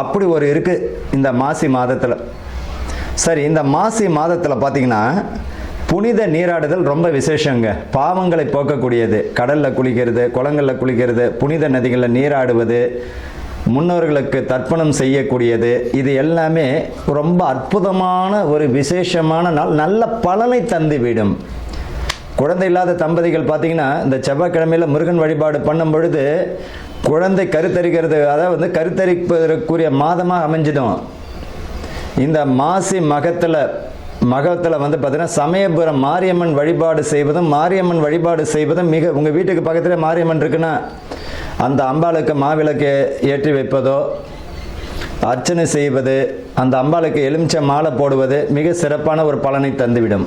அப்படி ஒரு இருக்கு இந்த மாசி மாதத்தில். சரி இந்த மாசி மாதத்தில் பார்த்தீங்கன்னா புனித நீராடுதல் ரொம்ப விசேஷங்க. பாவங்களை போக்கக்கூடியது. கடலில் குளிக்கிறது குளங்களில் குளிக்கிறது புனித நதிகளில் நீராடுவது முன்னோர்களுக்கு தர்ப்பணம் செய்யக்கூடியது. இது எல்லாமே ரொம்ப அற்புதமான ஒரு விசேஷமான நாள். நல்ல பலனை தந்துவிடும் குழந்தை இல்லாத தம்பதிகள் பார்த்தீங்கன்னா இந்த செவ்வாய்க்கிழமையில் முருகன் வழிபாடு பண்ணும் பொழுது குழந்தை கருத்தரிக்கிறது அதாவது வந்து கருத்தரிப்பதற்குரிய மாதமாக அமைஞ்சிடும். இந்த மாசி மகத்தில் மகத்தில் வந்து பார்த்தீங்கன்னா சமயபுரம் மாரியம்மன் வழிபாடு செய்வதும் மாரியம்மன் வழிபாடு செய்வதும் மிக உங்கள் வீட்டுக்கு பக்கத்தில் மாரியம்மன் இருக்குன்னா அந்த அம்பாளுக்கு மாவிளக்கு ஏற்றி வைப்பதோ அர்ச்சனை செய்வது அந்த அம்பாளுக்கு எலுமிச்சை மாலை போடுவது மிக சிறப்பான ஒரு பலனை தந்துவிடும்.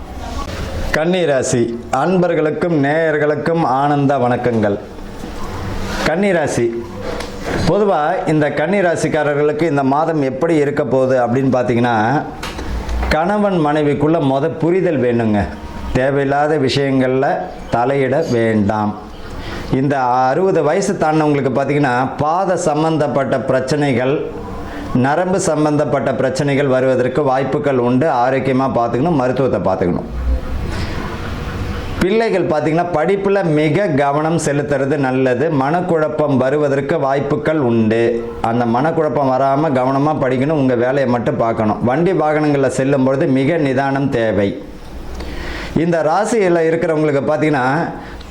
கன்னிராசி அன்பர்களுக்கும் நேயர்களுக்கும் ஆனந்த வணக்கங்கள். கன்னிராசி பொதுவாக இந்த கன்னி ராசிக்காரர்களுக்கு இந்த மாதம் எப்படி இருக்க போகுது அப்படின்னு பார்த்தீங்கன்னா கணவன் மனைவிக்குள்ள மொத புரிதல் வேணுங்க. தேவையில்லாத விஷயங்களில் தலையிட வேண்டாம். இந்த அறுபது வயசு தாண்டவங்களுக்கு பார்த்தீங்கன்னா பாத சம்பந்தப்பட்ட பிரச்சனைகள் நரம்பு சம்பந்தப்பட்ட பிரச்சனைகள் வருவதற்கு வாய்ப்புகள் உண்டு. ஆரோக்கியமாக பார்த்துக்கணும் மருத்துவத்தை பார்த்துக்கணும் பிள்ளைகள் பார்த்தீங்கன்னா படிப்பில் மிக கவனம் செலுத்துறது நல்லது. மனக்குழப்பம் வருவதற்கு வாய்ப்புகள் உண்டு. அந்த மனக்குழப்பம் வராமல் கவனமாக படிக்கணும் உங்கள் வேலையை மட்டும் பார்க்கணும். வண்டி வாகனங்களில் செல்லும் பொழுது மிக நிதானம் தேவை. இந்த ராசியில் இருக்கிறவங்களுக்கு பார்த்தீங்கன்னா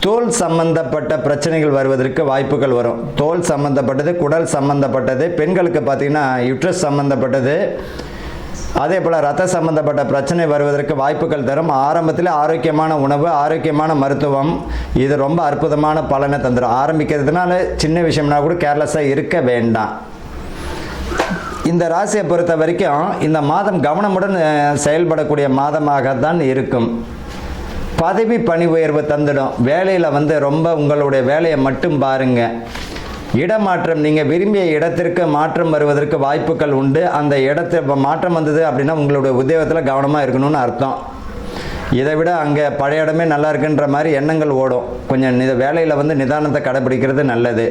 தோல் சம்பந்தப்பட்ட பிரச்சனைகள் வருவதற்கு வாய்ப்புகள் வரும். தோல் சம்பந்தப்பட்டது குடல் சம்பந்தப்பட்டது பெண்களுக்கு பார்த்தீங்கன்னா யுட்ரஸ் சம்பந்தப்பட்டது அதே போல் ரத்த சம்பந்தப்பட்ட பிரச்சனை வருவதற்கு வாய்ப்புகள் தரும். ஆரம்பத்தில் ஆரோக்கியமான உணவு ஆரோக்கியமான மருத்துவம் இது ரொம்ப அற்புதமான பலனை தந்துடும் ஆரம்பிக்கிறதுனால சின்ன விஷயம்னா கூட கேர்லெஸ்ஸாக இருக்க வேண்டாம். இந்த ராசியை பொறுத்த வரைக்கும் இந்த மாதம் கவனமுடன் செயல்படக்கூடிய செயல்படக்கூடிய மாதமாகத்தான் இருக்கும். பதவி பணி உயர்வு தந்துடும். வேலையில் வந்து ரொம்ப உங்களுடைய வேலையை மட்டும் பாருங்கள் இடமாற்றம். நீங்கள் விரும்பிய இடத்திற்கு மாற்றம் வருவதற்கு வாய்ப்புகள் உண்டு. அந்த இடத்து மாற்றம் வந்தது அப்படின்னா உங்களுடைய உத்தியோகத்தில் கவனமாக இருக்கணும்னு அர்த்தம். இதை விட அங்கே பழைய இடமே நல்லா இருக்குன்ற மாதிரி எண்ணங்கள் ஓடும். கொஞ்சம் நித வேலையில் வந்து நிதானத்தை கடைபிடிக்கிறது நல்லது.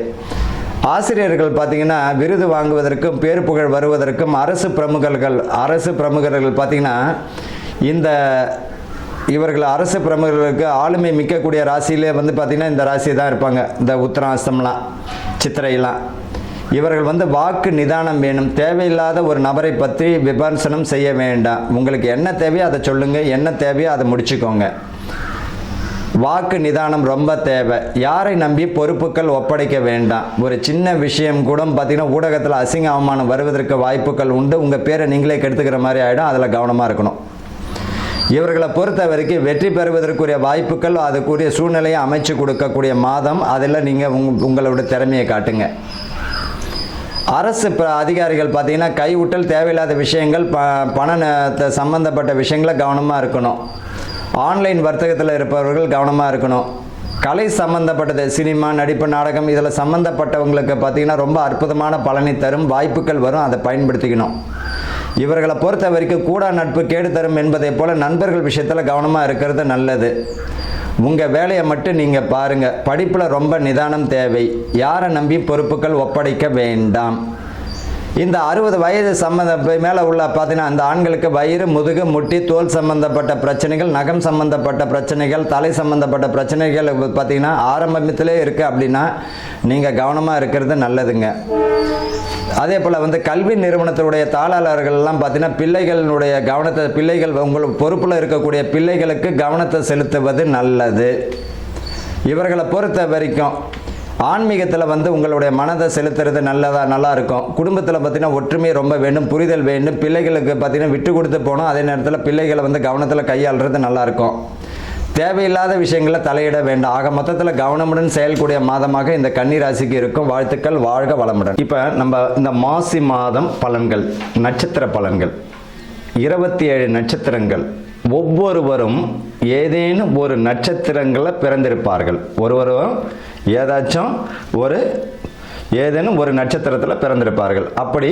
ஆசிரியர்கள் பார்த்தீங்கன்னா விருது வாங்குவதற்கும் பேர் புகழ் வருவதற்கும் அரசு பிரமுகர்கள் அரசு பிரமுகர்கள் பார்த்தீங்கன்னா இந்த இவர்கள் அரசு பிரமுகர்களுக்கு ஆளுமை மிக்கக்கூடிய ராசியிலே வந்து பார்த்திங்கன்னா இந்த ராசி தான் இருப்பாங்க. இந்த உத்தராசம்லாம். சித்திரையெல்லாம் இவர்கள் வந்து வாக்கு நிதானம் வேணும். தேவையில்லாத ஒரு நபரை பற்றி விமர்சனம் செய்ய வேண்டாம். உங்களுக்கு என்ன தேவையோ அதை சொல்லுங்கள் என்ன தேவையோ அதை முடிச்சுக்கோங்க. வாக்கு நிதானம் ரொம்ப தேவை. யாரை நம்பி பொறுப்புகள் ஒப்படைக்க வேண்டாம். ஒரு சின்ன விஷயம் கூட பார்த்தீங்கன்னா ஊடகத்தில் அசிங்க அவமானம் வருவதற்கு வாய்ப்புகள் உண்டு. உங்கள் பேரை நீங்களே கெடுத்துக்கிற மாதிரி ஆகிடும் அதில் கவனமாக இருக்கணும். இவர்களை பொறுத்த வரைக்கும் வெற்றி பெறுவதற்குரிய வாய்ப்புகள் அதுக்குரிய சூழ்நிலையை அமைச்சு கொடுக்கக்கூடிய மாதம். அதில் நீங்கள் உங் உங்களோட திறமையை காட்டுங்க. அரசு அதிகாரிகள் பார்த்தீங்கன்னா கைவிட்டல் தேவையில்லாத விஷயங்கள் ப பண ந- விஷயங்களை கவனமாக இருக்கணும். ஆன்லைன் வர்த்தகத்தில் இருப்பவர்கள் கவனமாக இருக்கணும். கலை சம்பந்தப்பட்டது சினிமா நடிப்பு நாடகம் இதில் சம்மந்தப்பட்டவங்களுக்கு பார்த்தீங்கன்னா ரொம்ப அற்புதமான பலனை தரும் வாய்ப்புகள் வரும் அதை பயன்படுத்திக்கணும். இவர்களை பொறுத்த வரைக்கும் கூடா நட்பு கேடு தரும் என்பதை போல நண்பர்கள் விஷயத்தில் கவனமாக இருக்கிறது நல்லது. உங்கள் வேலையை மட்டும் நீங்கள் பாருங்கள் படிப்பில் ரொம்ப நிதானம் தேவை. யாரை நம்பி பொறுப்புகள் ஒப்படைக்க வேண்டாம். இந்த அறுபது வயது சம்மந்த மேலே உள்ள பார்த்தீங்கன்னா அந்த ஆண்களுக்கு வயிறு முதுகு முட்டி தோல் சம்பந்தப்பட்ட பிரச்சனைகள் நகம் சம்பந்தப்பட்ட பிரச்சனைகள் தலை சம்பந்தப்பட்ட பிரச்சனைகள் பார்த்தீங்கன்னா ஆரம்பத்திலே இருக்குது அப்படின்னா நீங்கள் கவனமாக இருக்கிறது நல்லதுங்க. அதே போல் வந்து கல்வி நிறுவனத்தினுடைய தாளாளர்கள்லாம் பார்த்தீங்கன்னா பிள்ளைகளுடைய கவனத்தை பிள்ளைகள் உங்கள் பொறுப்பில் இருக்கக்கூடிய பிள்ளைகளுக்கு கவனத்தை செலுத்துவது நல்லது. இவர்களை பொறுத்த வரைக்கும் ஆன்மீகத்தில் வந்து உங்களுடைய மனதை செலுத்துறது நல்லதாக நல்லா இருக்கும். குடும்பத்தில் பார்த்தீங்கன்னா ஒற்றுமை ரொம்ப வேண்டும் புரிதல் வேண்டும். பிள்ளைகளுக்கு பார்த்தீங்கன்னா விட்டு கொடுத்து போகணும். அதே நேரத்தில் பிள்ளைகளை வந்து கவனத்தில் கையாளுறது நல்லாயிருக்கும் தேவையில்லாத விஷயங்களை தலையிட வேண்டாம். ஆக மொத்தத்தில் கவனமுடன் செயல்கூடிய மாதமாக இந்த கன்னிராசிக்கு இருக்கும். வாழ்த்துக்கள் வாழ்க வளமுடன். இப்போ நம்ம இந்த மாசி மாதம் பலன்கள் நட்சத்திர பலன்கள். இருபத்தி ஏழு நட்சத்திரங்கள். ஒவ்வொருவரும் ஏதேனும் ஒரு நட்சத்திரங்களில் பிறந்திருப்பார்கள். ஒருவரும் ஏதாச்சும் ஒரு ஏதேனும் ஒரு நட்சத்திரத்தில் பிறந்திருப்பார்கள். அப்படி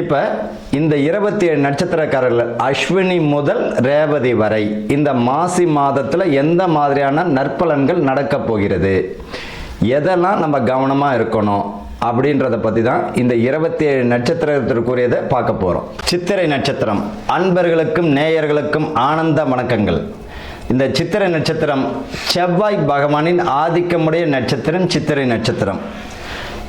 இப்போ இந்த இருபத்தி ஏழு நட்சத்திரக்காரர்கள் அஸ்வினி முதல் ரேவதி வரை இந்த மாசி மாதத்தில் எந்த மாதிரியான நற்பலன்கள் நடக்க போகிறது? எதெல்லாம் நம்ம கவனமாக இருக்கணும்? அப்படின்றத பற்றி தான் இந்த இருபத்தி ஏழு நட்சத்திரத்திற்குரியதை பார்க்க போகிறோம் சித்திரை நட்சத்திரம் அன்பர்களுக்கும் நேயர்களுக்கும் ஆனந்த வணக்கங்கள். இந்த சித்திரை நட்சத்திரம் செவ்வாய் பகவானின் ஆதிக்கமுடைய நட்சத்திரம் சித்திரை நட்சத்திரம்.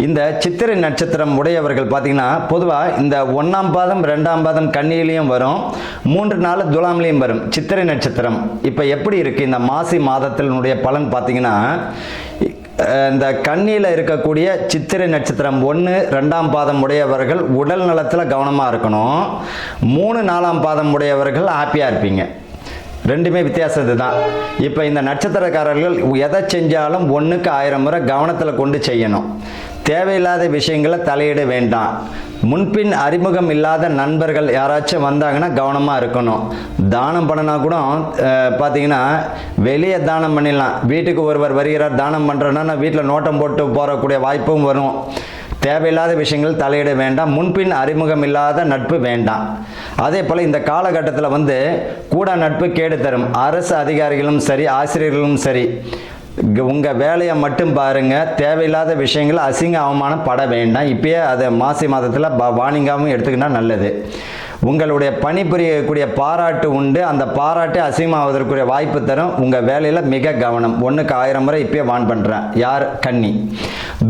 இந்த சித்திரை நட்சத்திரம் உடையவர்கள் பார்த்தீங்கன்னா பொதுவாக இந்த ஒன்றாம் பாதம் ரெண்டாம் பாதம் கண்ணியிலையும் வரும் மூன்று நாள் துலாம்லேயும் வரும். சித்திரை நட்சத்திரம். இப்போ எப்படி இருக்குது இந்த மாசி மாதத்தினுடைய பலன் பார்த்தீங்கன்னா இந்த கண்ணியில் இருக்கக்கூடிய சித்திரை நட்சத்திரம் ஒன்று ரெண்டாம் பாதம் உடையவர்கள் உடல் நலத்தில் கவனமாக இருக்கணும். மூணு நாலாம் பாதம் உடையவர்கள் ஹாப்பியாக இருப்பீங்க. ரெண்டுமே வித்தியாசம் இதுதான் இப்போ இந்த நட்சத்திரக்காரர்கள் எதை செஞ்சாலும் ஒன்றுக்கு ஆயிரம் முறை கவனத்தில் கொண்டு செய்யணும். தேவையில்லாத விஷயங்களை தலையிட வேண்டாம். முன்பின் அறிமுகம் இல்லாத நண்பர்கள் யாராச்சும் வந்தாங்கன்னா கவனமாக இருக்கணும். தானம் பண்ணினா கூட பார்த்தீங்கன்னா வெளியே தானம் பண்ணிடலாம். வீட்டுக்கு ஒருவர் வருகிறார் தானம் பண்ணுறோன்னா வீட்டில் நோட்டம் போட்டு போகக்கூடிய வாய்ப்பும் வரும். தேவையில்லாத விஷயங்கள் தலையிட வேண்டாம். முன்பின் அறிமுகம் இல்லாத நட்பு வேண்டாம். அதே போல் இந்த காலகட்டத்தில் வந்து கூட நட்பு கேடு தரும். அரசு அதிகாரிகளும் சரி ஆசிரியர்களும் சரி. உங்கள் வேலையை மட்டும் பாருங்கள் தேவையில்லாத விஷயங்களை அசிங்க அவமானம் பட வேண்டாம். இப்பயே அதை மாசி மாதத்தில் வாணிங்காவும் எடுத்துக்கினா நல்லது. உங்களுடைய பணிபுரியக்கூடிய பாராட்டு உண்டு. அந்த பாராட்டு அசிங்கமாவதற்குரிய வாய்ப்பு தரும். உங்கள் வேலையில் மிக கவனம். ஒன்றுக்கு ஆயிரம் முறை இப்பயே வான் பண்ணுறேன் யார்? கன்னி.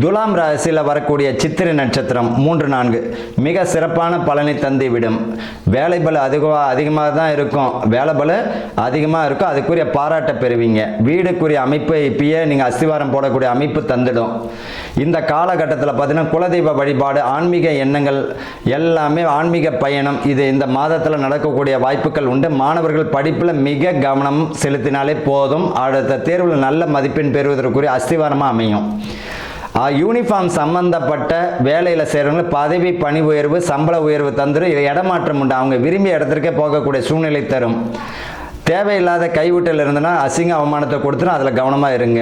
துலாம் ராசியில் வரக்கூடிய சித்திரை நட்சத்திரம் மூன்று நான்கு. மிக சிறப்பான பலனை தந்து விடும். வேலை பல அதிகமாக அதிகமாக தான் இருக்கும். வேலை பல அதிகமாக இருக்கும். அதுக்குரிய பாராட்டை பெறுவீங்க. வீடுக்குரிய அமைப்பு இப்பயே நீங்கள் அஸ்திவாரம் போடக்கூடிய அமைப்பு தந்துடும். இந்த காலகட்டத்தில் பார்த்தீங்கன்னா குலதெய்வ வழிபாடு ஆன்மீக எண்ணங்கள் எல்லாமே ஆன்மீக பயணம். இது இந்த மாதத்தில் நடக்கக்கூடிய வாய்ப்புகள் உண்டு. மாணவர்கள் படிப்பில் மிக கவனம் செலுத்தினாலே போதும். அடுத்த தேர்வில் நல்ல மதிப்பெண் பெறுவதற்குரிய அஸ்திவாரமாக அமையும். யூனிஃபார்ம் சம்பந்தப்பட்ட வேலையில் செய்கிறவங்க பதவி பணி உயர்வு சம்பள உயர்வு தந்துடும் இடமாற்றம் உண்டு. அவங்க விரும்பிய இடத்திற்கே போகக்கூடிய சூழ்நிலை தரும். தேவையில்லாத கைவிட்டல் இருந்தனா அசிங்க அவமானத்தை கொடுத்துரும். அதில் கவனமாக இருங்க.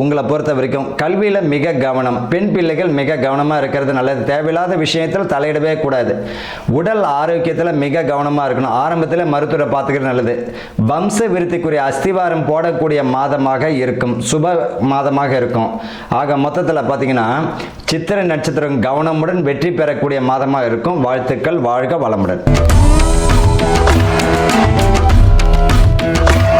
உங்களை பொறுத்த வரைக்கும் கல்வியில் மிக கவனம். பெண் பிள்ளைகள் மிக கவனமாக இருக்கிறது நல்லது. தேவையில்லாத விஷயத்தில் தலையிடவே கூடாது. உடல் ஆரோக்கியத்தில் மிக கவனமாக இருக்கணும். ஆரம்பத்தில் மருத்துவரை பார்த்துக்கிறது நல்லது. வம்ச விருத்திக்குரிய அஸ்திவாரம் போடக்கூடிய மாதமாக இருக்கும். சுப மாதமாக இருக்கும். ஆக மொத்தத்தில் பார்த்தீங்கன்னா சித்திரை நட்சத்திரம் கவனமுடன் வெற்றி பெறக்கூடிய மாதமாக இருக்கும். வாழ்த்துக்கள் வாழ்க வளமுடன். Thank you.